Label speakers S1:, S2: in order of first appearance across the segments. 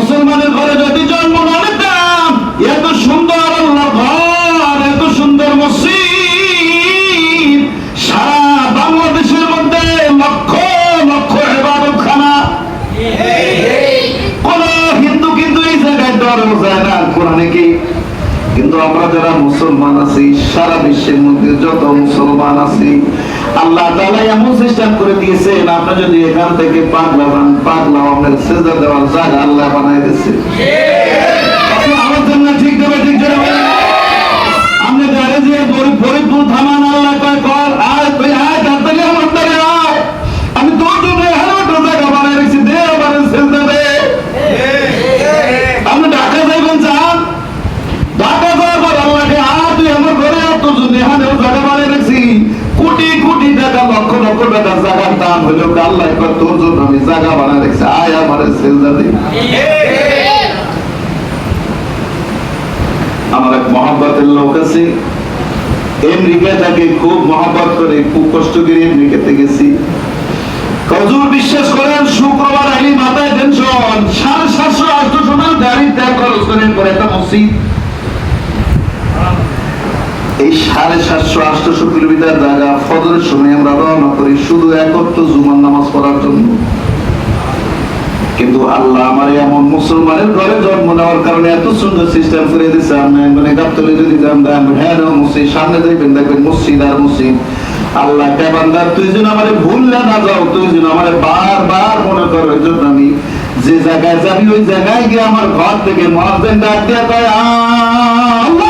S1: মুসলমানের ঘরে যদি জন্ম না নিতাম, এত সুন্দর আল্লাহ ঘর, এত সুন্দর মসজিদ, সারা বাংলাদেশের মধ্যে লক্ষ লক্ষ এবাদত খানা কোন হিন্দু কিন্তু এই জায়গায় ডর যায় না, কোরআনে কি? কিন্তু আমরা যারা মুসলমান আছি, সারা বিশ্বের মধ্যে যত মুসলমান আছি আল্লাহ তাআলা এমন সিস্টেম করে দিয়েছেন আপনি যদি এখান থেকে পাগলা বান, পাগলা আপনার সেজদা দেওয়ার জায়গা আল্লাহ বানাই দিয়েছে। আমার জন্য ঠিক দেবে ঠিক দেবে আপনি যারা যে ফরিদপুর থামান আল্লাহ কয় কর আয় তুই আয় তাড়াতাড়ি আমার আয়। আমি তোর জন্য হেলিকপ্টার জায়গা বানাই রেখেছি দে আমার সেজদা দে। আপনি ঢাকা যাইবেন চান ঢাকা যাওয়ার পর আল্লাহকে আর তুই আমার ঘরে আর তোর জন্য এখানে জায়গা বানিয়ে রেখেছি কোটি কোটি টাকা লক্ষ লক্ষ টাকা জায়গার দাম হইল আল্লাহ একবার তোর জন্য আমি জায়গা বানা রেখেছি। আয় আমার সেজদা দে। আমার এক মহাব্বতের লোক আছে। আমেরিকা তাকে খুব মহাব্বত করে, খুব কষ্ট করে আমেরিকাতে গেছি। হজুর বিশ্বাস করেন শুক্রবার আইলি মাথায় টেনশন সাড়ে সাতশো আটশো সোনার গাড়ি ত্যাগ খরচ করেন করে একটা মসজিদ এই সাড়ে সাতশো আটশো কিলোমিটার জায়গা ফজরের সময় আমরা রওনা করি শুধু একত্র জুমার নামাজ পড়ার জন্য। কিন্তু আল্লাহ আমার এমন মুসলমানের ঘরে জন্ম নেওয়ার কারণে এত সুন্দর সিস্টেম করে দিয়েছে। আমি মানে গাবতলে যদি যান হ্যাঁ মসজিদ সামনে দেখবেন দেখবেন মসজিদ আর মসজিদ আল্লাহ, কে বান্দা, তুই যেন আমারে ভুললে না যাও, তুই যেন আমারে বারবার মনে করো এই জন্য আমি যে জায়গায় যাবি, ওই জায়গায় গিয়ে আমার ঘর থেকে মহাজেন ডাক দিয়ে কয়, আল্লাহু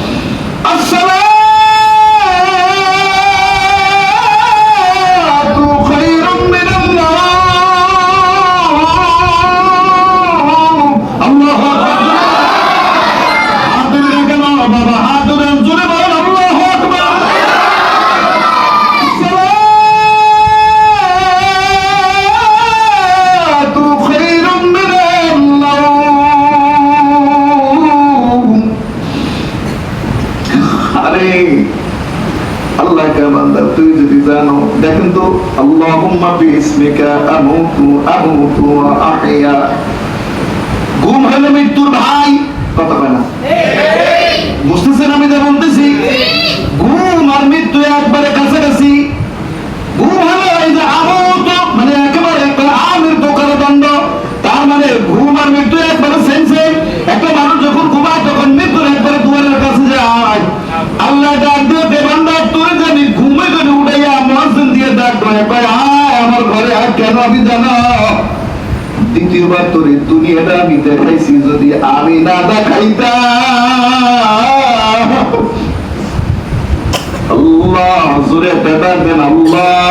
S1: আসসালাতু আল্লাহ কে বান্দা, তুই যদি জানো। দেখেন তো, আল্লাহুম্মা বিইসমিকা আমুতু আমুতু ওয়া আহিয়া। ঘুম হলো মৃত্যুর ভাই, কথা কয় না বুঝতেছেন আমি যা বলতেছি ঘুম আর মৃত্যু একবারে কাছাকাছি ঘুম হলো এই যে আমত মানে একেবারে একটা আমের প্রকার দণ্ড তার মানে ঘুম আর মৃত্যু একবারে সেম সেম একটা মানুষ যখন ঘুমায় তখন মৃত্যুর একবারে দুয়ারের কাছে যায় আল্লাহ ডাক দিয়ে দেবান্দা তোরে জানি ঘুমে করে উঠাইয়া মহাসেন দিয়ে ডাক করে কয় আয় আমার ঘরে আয় কেন আমি জানো দ্বিতীয়বার তোর দুনিয়াটা আমি দেখাইছি যদি আমি না দেখাইতাম। আল্লাহ, জোরে আল্লাহ।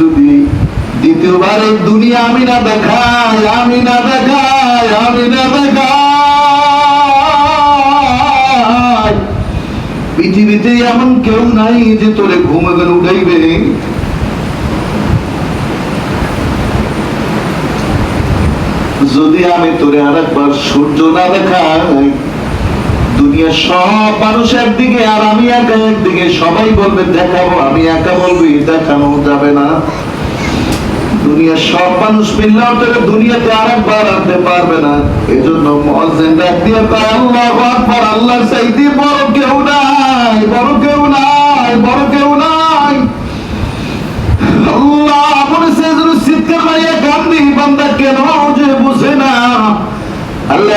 S1: যদি দ্বিতীয়বার দুনিয়া আমি না দেখাই, আমি না দেখাই, আমি না দেখাই। পৃথিবীতে এমন কেউ নাই যে তোরে ঘুমে করে উঠাইবে। যদি আমি তোরে আর একবার সূর্য না দেখাই দুনিয়ার সব মানুষ একদিকে আর আমি একা একদিকে সবাই বলবে, দেখাবো, আমি একা বলবি দেখানো যাবে না। দুনিয়ার সব মানুষ মিললেও তোকে দুনিয়াতে আরেকবার আনতে পারবে না। এই জন্য মহাজেন ডাক দিয়ে আল্লাহু আকবার, আল্লাহর চাইতে বড় কেউ নাই।